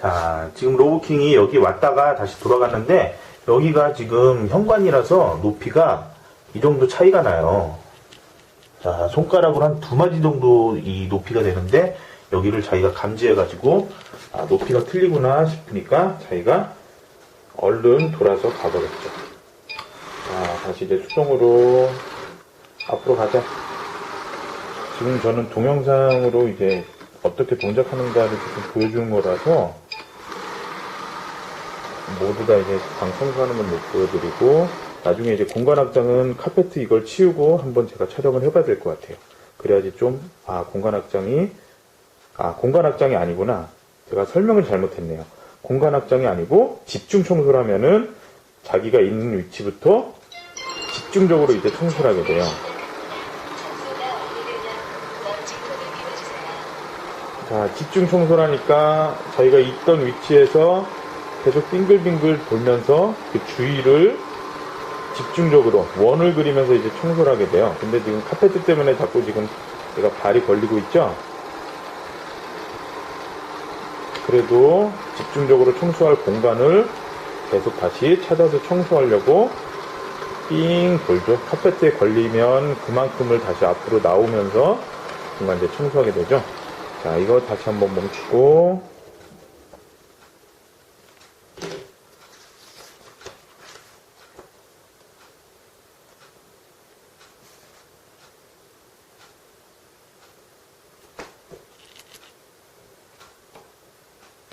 자, 지금 로보킹이 여기 왔다가 다시 돌아갔는데 여기가 지금 현관이라서 높이가 이 정도 차이가 나요. 자, 손가락으로 한 두 마디 정도 이 높이가 되는데 여기를 자기가 감지해가지고 아, 높이가 틀리구나 싶으니까 자기가 얼른 돌아서 가버렸죠. 자, 다시 이제 수동으로 앞으로 가자. 지금 저는 동영상으로 이제 어떻게 동작하는가를 조금 보여주는 거라서 모두 다 이제 방 청소 하는 건 못 보여드리고 나중에 이제 공간 확장은 카페트 이걸 치우고 한번 제가 촬영을 해봐야 될 것 같아요. 그래야지 좀, 아, 공간 확장이, 아, 공간 확장이 아니구나. 제가 설명을 잘못했네요. 공간 확장이 아니고 집중 청소를 하면은 자기가 있는 위치부터 집중적으로 이제 청소를 하게 돼요. 자, 집중 청소라니까 저희가 있던 위치에서 계속 빙글빙글 돌면서 그 주위를 집중적으로 원을 그리면서 이제 청소를 하게 돼요. 근데 지금 카페트 때문에 자꾸 지금 제가 발이 걸리고 있죠? 그래도 집중적으로 청소할 공간을 계속 다시 찾아서 청소하려고 삥 돌죠. 카페트에 걸리면 그만큼을 다시 앞으로 나오면서 중간 이제 청소하게 되죠. 자, 이거 다시 한번 멈추고